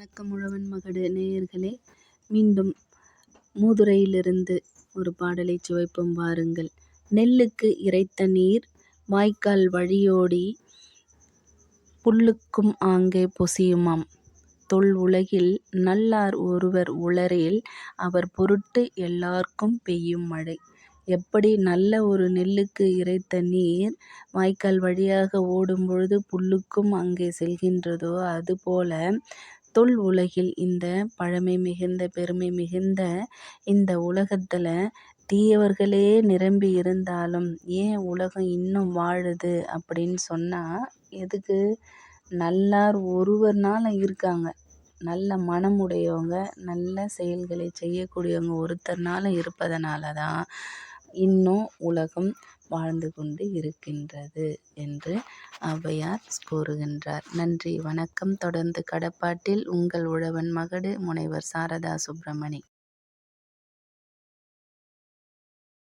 வணக்கம் உழவன் மகடு நேயர்களே. மீண்டும் மூதுரையிலிருந்து ஒரு பாடலை சுவைப்போம் வாருங்கள். நெல்லுக்கு இறைத்த நீர் வாய்க்கால் வழியோடி புல்லுக்கும் ஆங்கே பொசியுமாம். தொல் உலகில் நல்லார் ஒருவர் உளரேல் அவர் பொருட்டு எல்லார்க்கும் பெய்யும் மழை. எப்படி நல்ல ஒரு நெல்லுக்கு இறைத்த நீர் வாய்க்கால் வழியாக ஓடும் பொழுது புல்லுக்கும் அங்கே செல்கின்றதோ அதுபோல தொல் உலகில் இந்த பழமை மிகுந்த பெருமை மிகுந்த இந்த உலகத்தில் தீயவர்களே நிரம்பி இருந்தாலும் ஏன் உலகம் இன்னும் வாழுது அப்படின்னு சொன்னால் எதுக்கு? நல்லார் ஒருவர்னால இருக்காங்க. நல்ல மனமுடையவங்க நல்ல செயல்களை செய்யக்கூடியவங்க ஒருத்தர்னால இருப்பதனால தான் இன்னும் உலகம் வாழ்ந்து கொண்டு இருக்கின்றது என்று ஔவையார் கூறுகின்றார். நன்றி வணக்கம். தொடர்ந்து கடப்பாட்டில் உங்கள் உழவன் மகடு முனைவர் சாரதா சுப்பிரமணி.